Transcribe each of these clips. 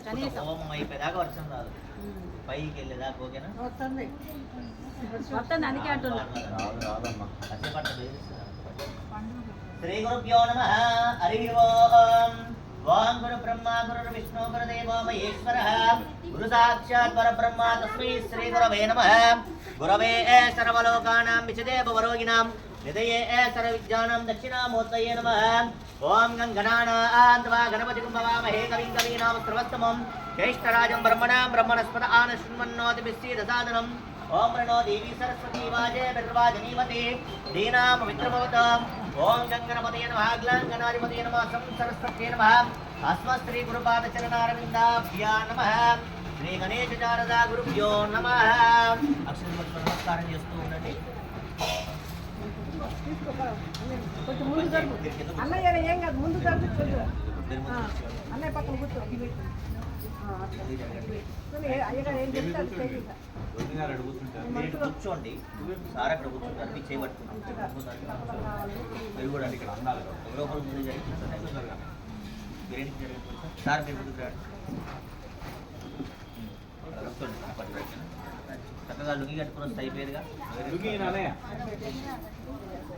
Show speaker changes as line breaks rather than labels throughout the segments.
వస్తుంది కనీసం హోమం అయిపోయేదాకా వర్షం రాదు పైకి వెళ్ళేదాకా ఓకేనా
వస్తుంది వస్తుంది అందుకే అంటున్నా
శ్రీ గురుభ్యో నమ హరి ఓం ఓం గురు బ్రహ్మ గురవే సర్వలోకానాం విచదేవ వరోగిణాం हृदये सर्वविद्यानां दक्षिणामूर्तये नमः ॐ गङ्गणानान्त्वा गणपतिकुम्भवामहे कविं कवीनां सर्वोत्तमं ज्येष्ठराजं ब्रह्मणां ब्रह्मणस्पद आनशृण्वन्नोतिभिश्रीदसादनम् ॐ प्रणो देवी सरस्वती वाजे बिर्वाजनीमते दीनां मित्रभवताम् ॐ गङ्गणपतये नमः ग्लाङ्गणाधिपतये नमः सं सरस्वत्ये नमः अस्मत्श्री गुरुपादचरणारविन्दाभ्या नमः శ్రీ గణేశ జారదా గురుభ్యో నమ అక్షర నమస్కారం చేస్తూ ఉండండి
కొంచెం ముందు జరుగు అన్నయ్య ఏం కాదు ముందు జరుగు అన్నయ్య పక్కన కూర్చో అయ్యగారు ఏం చెప్తారు
కూర్చోండి సార్ అక్కడ కూర్చుంటారు మీకు చేయబట్టుకుంటారు మీరు కూడా ఇక్కడ అన్నారు సార్ చక్కగా లుంగి కట్టుకున్న వస్తాయి పేరుగా లుంగి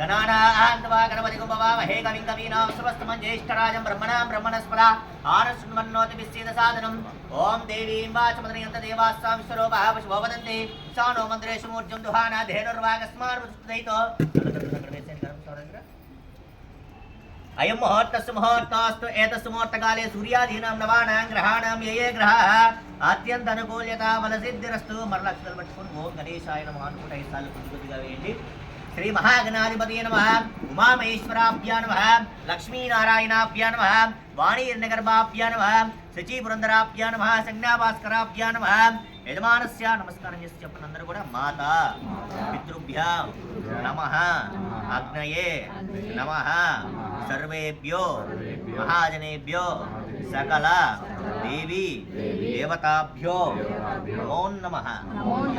గణానాహన్వా గణపతి గుంభవామహే కవిం కవీనాం సువస్తమం జ్యేష్ఠరాజం బ్రహ్మణాం బ్రహ్మణస్పద ఆనశృణ్వన్నోతి విశ్చేద సాధనం ఓం దేవీం వాచమదనయంత దేవాస్వామి స్వరూప పశుభోవదంతి సానో మంత్రేషు మూర్జం దుహాన ధేనుర్వాగస్మార్వసుదైతో అయం ముహూర్తస్సు ముహూర్తాస్తు ఏతస్సు ముహూర్తకాలే సూర్యాధీనాం నవానాం గ్రహాణం ఏ ఏ గ్రహాः అత్యంత అనుకూల్యత బలసిద్ధిరస్తు మరలక్షలు పట్టుకుని ఓం గణేశాయన నమ ఐదు సార్లు కొద్ది కొద్దిగా వేయండి శ్రీ మహాగణాధిపతి నమ ఉమామహేశ్వరాభ్యా నమ లక్ష్మీనారాయణాభ్యా నమ వాణీర్నగర్భాభ్యా నమ శచీపురంధరాభ్యా నమ సంజ్ఞాభాస్కరాభ్యా నమ యజమానస్ నమస్కారం చేసి చెప్పినందరూ కూడా మాత పితృభ్యా నమ అగ్నయే నమ సర్వేభ్యో మహాజనేభ్యో సకల దేవి దేవతాభ్యో నమో నమ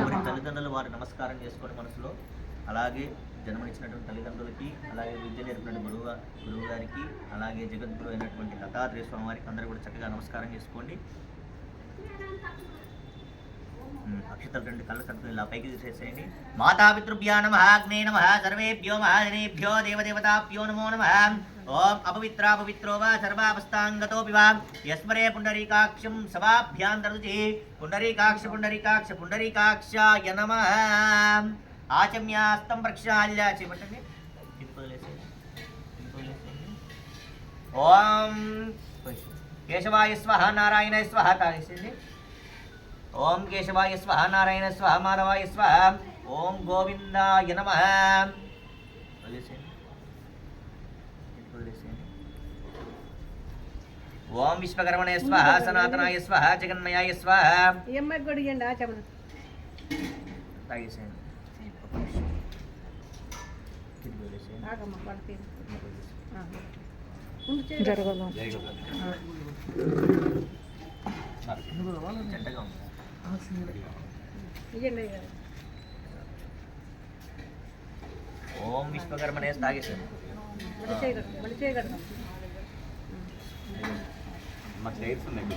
ఎవరి తల్లిదండ్రులు వారు నమస్కారం చేసుకోండి మనసులో అలాగే జన్మనిచ్చినటువంటి తల్లిదండ్రులకి అలాగే విద్య నేర్పినటువంటి గురువు గురువు గారికి అలాగే జగద్గురు అయినటువంటి లతాద్రి స్వామి వారికి అందరూ కూడా చక్కగా నమస్కారం చేసుకోండి అక్షతలు రెండు కళ్ళ సర్దులు ఇలా పైకి తీసేసేయండి మాతాపితృభ్యా నమ అగ్నే నమ సర్వేభ్యో మహాజనేభ్యో దేవదేవతాభ్యో నమో నమ ఓం అపవిత్రా పవిత్రో వా సర్వాపస్థాంగతోపి వా యస్మరే పుండరీకాక్షం సవాభ్యాం పుండరీకాక్ష పుండరీకాక్ష పుండరీకాక్షాయ నమ ఆచమ్యాస్తం ప్రక్షాళిలా చేపట్టండి ఓం కేశవాయ స్వహ నారాయణ స్వహ కాగేసింది ఓం కేశవాయ స్వహ నారాయణ స్వహ మాధవాయ స్వహ ఓం గోవిందాయ నమ ఓం విశ్వకర్మణయ స్వహ సనాతనాయ స్వహ జగన్మయాయ స్వహ తాగేసేయండి ఆగమ్మ పడతాను జరగదు ఓం విశ్వకర్మనే తాగేసాను మాకు డైట్స్ ఉన్నాయి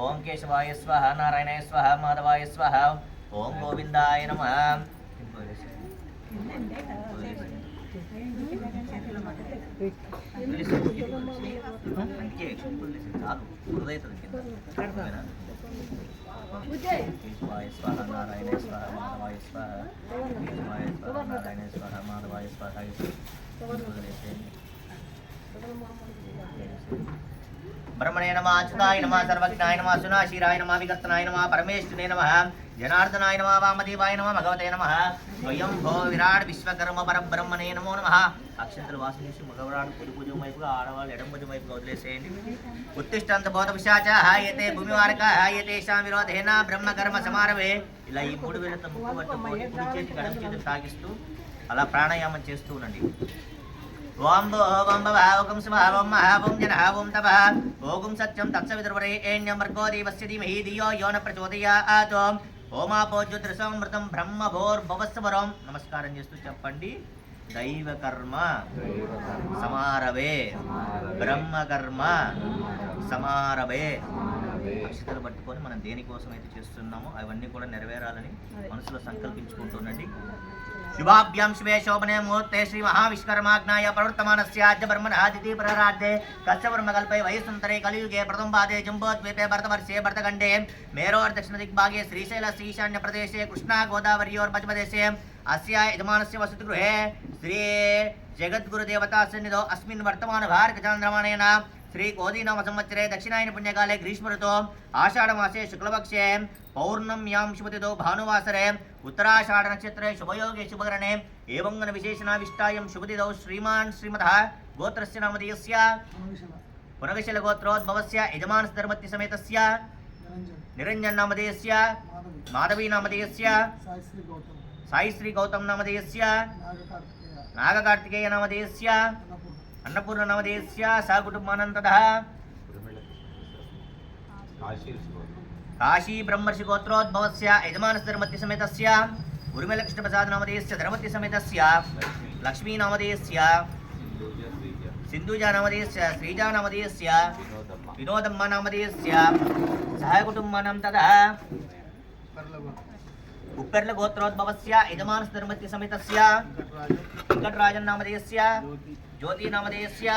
ఓం కేశవాయ స్వహ నారాయణాయ స్వహ మాధవాయ స్వహ ఓం గోవిందాయ నమ కేశవాయ స్వహ బ్రహ్మణే నమ అచ్యుతాయ నమ సర్వజ్ఞాయ నమ సునాశీరాయ నమ వికర్తనాయ నమ పరమేశ్వరే నమ జనార్దనాయ నమ వామదేవాయ నమ భగవతే నమ స్వయం భో విరాట్ విశ్వకర్మ పరబ్రహ్మణే నమో నమ అక్షంతలు వాసించి మగవరాడు పొలి వైపుగా ఆడవాళ్ళు ఎడం వైపుగా వదిలేసేయండి ఉత్తిష్టంత బోధ విశాచ హాయతే భూమి వారక హాయతేషాం విరోధేన బ్రహ్మకర్మ సమారవే ఇలా ఈ మూడు వేలతో ముక్కు పట్టుకోండి కుడి చేతి కడం చేతి సాగిస్తూ అలా ప్రాణాయామం చేస్తూ ఉండండి ఓం భోగం భవాహుకం శివాహం మహాభం జనహాభం తప ఓగుం సత్యం తత్సవిదుర్వరే ఏణ్యం దేవస్య ధీమహి ధియో యో న ప్రచోదయాత్ ఓమాపోజ్యుద్రసమృతం బ్రహ్మభోర్భవస్వరం నమస్కారం చేస్తూ చెప్పండి కర్మ సమారవే కర్మ సమారవే పరిస్థితులు పట్టుకొని మనం దేనికోసం అయితే చేస్తున్నామో అవన్నీ కూడా నెరవేరాలని మనసులో సంకల్పించుకుంటున్నది శుభాభ్యాం శుభే శోభనే మూర్తే శ్రీ మహావిశ్వకర్మాజ్ఞాయ ప్రవర్తమానస్యాద్య బ్రహ్మణాదితి ప్రరాధ్యే కల్పై వయసుంతరే కలియుగే ప్రథంబాదే జంబోద్వీపే భరతవర్షే భరతఖండే మేరో దక్షిణ దిగ్భాగే శ్రీశైల శ్రీశాన్య ప్రదేశే కృష్ణా గోదావరియోర్ మధ్యప్రదేశే అస్య యజమానస్య వసతి గృహే శ్రీ జగద్గురుదేవతా సన్నిధో అస్మిన్ వర్తమాన భారత చంద్రమాణేన శ్రీ కోదీనామ సంవత్సరే దక్షిణాయన పుణ్యకాలే గ్రీష్మతో ఆషాఢమాసే శుక్లపక్షే పౌర్ణమ్యాం శుభతితో భానువాసరే ఉత్తరాషాఢ నక్షత్రే శుభయోగే శుభకరణే ఏవంగన విశేషణావిష్టాయం శుభతితో శ్రీమాన్ శ్రీమద గోత్రస్య నామధీయస్య పునగశల గోత్రోద్భవస్య యజమానస్ ధర్మత్య సమేతస్య నిరంజన్ నామదేయస్య మాధవీ నామదేయస్య సాయిశ్రీ గౌతమ్ నామదేయస్య నాగకార్తికేయ నామదేయస్య अन्नपूर्ण नवदेश सकुटुबानंद काशी ब्रह्मषि गोत्रोद्भव यजमस्तमति समेत उर्मिलकृष्ण प्रसाद नवदेश धरमति समेत लक्ष्मी नवदेश सिंधुजा नवदेश श्रीजा नवदेश विनोदम्मा नवदेश सहकुटुबनम तथा उप्पेर्लगोत्रोद्भवस्य यजमानस्तर्मत्यसमितस्य वेङ्कटराजन्नामधेयस्य